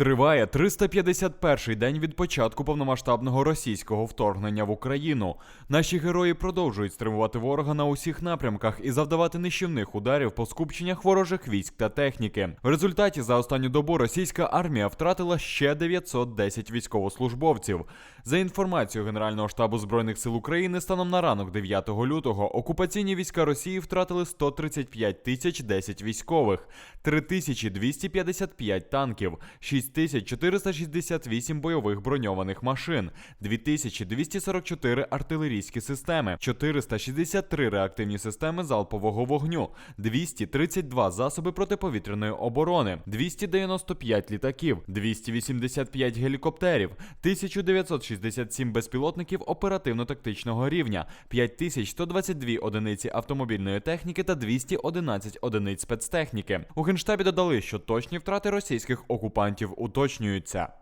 Триває 351-й день від початку повномасштабного російського вторгнення в Україну. Наші герої продовжують стримувати ворога на усіх напрямках і завдавати нищівних ударів по скупченнях ворожих військ та техніки. В результаті за останню добу російська армія втратила ще 910 військовослужбовців. За інформацією Генерального штабу збройних сил України, станом на ранок 9 лютого окупаційні війська Росії втратили 135 тисяч 10 військових, 3255 танків, 6468 бойових броньованих машин, 2244 артилерійські системи, 463 реактивні системи залпового вогню, 232 засоби протиповітряної оборони, 295 літаків, 285 гелікоптерів, 1967 безпілотників оперативно-тактичного рівня, 5122 одиниці автомобільної техніки та 211 одиниць спецтехніки. У генштабі додали, що точні втрати російських окупантів уточнюються.